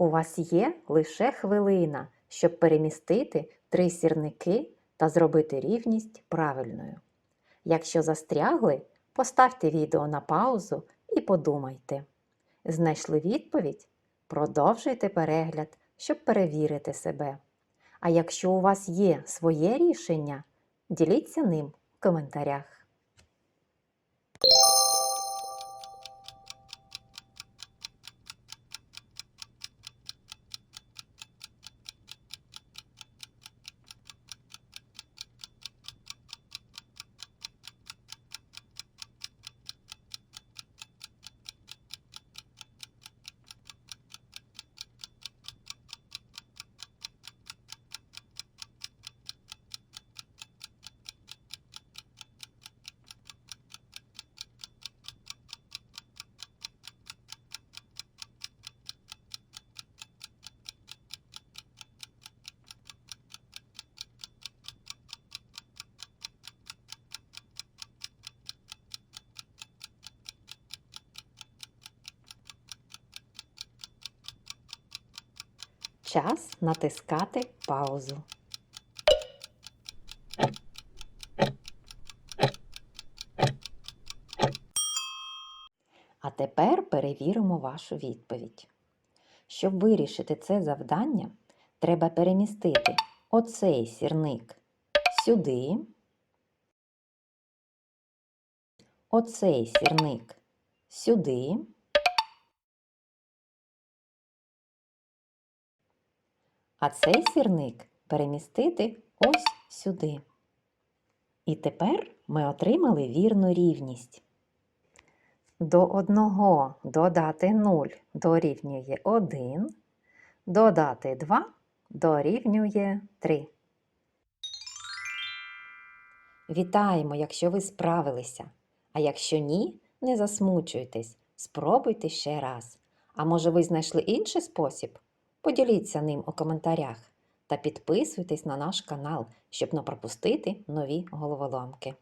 У вас є лише хвилина, щоб перемістити три сірники та зробити рівність правильною. Якщо застрягли, поставте відео на паузу і подумайте. Знайшли відповідь? Продовжуйте перегляд, щоб перевірити себе. А якщо у вас є своє рішення, діліться ним в коментарях. Час натискати паузу. А тепер перевіримо вашу відповідь. Щоб вирішити це завдання, треба перемістити оцей сірник сюди, оцей сірник сюди, а цей сірник перемістити ось сюди. І тепер ми отримали вірну рівність. До 1 додати 0 дорівнює 1, додати 2 дорівнює 3. Вітаємо, якщо ви справилися. А якщо ні, не засмучуйтесь, спробуйте ще раз. А може ви знайшли інший спосіб? Поділіться ним у коментарях та підписуйтесь на наш канал, щоб не пропустити нові головоломки.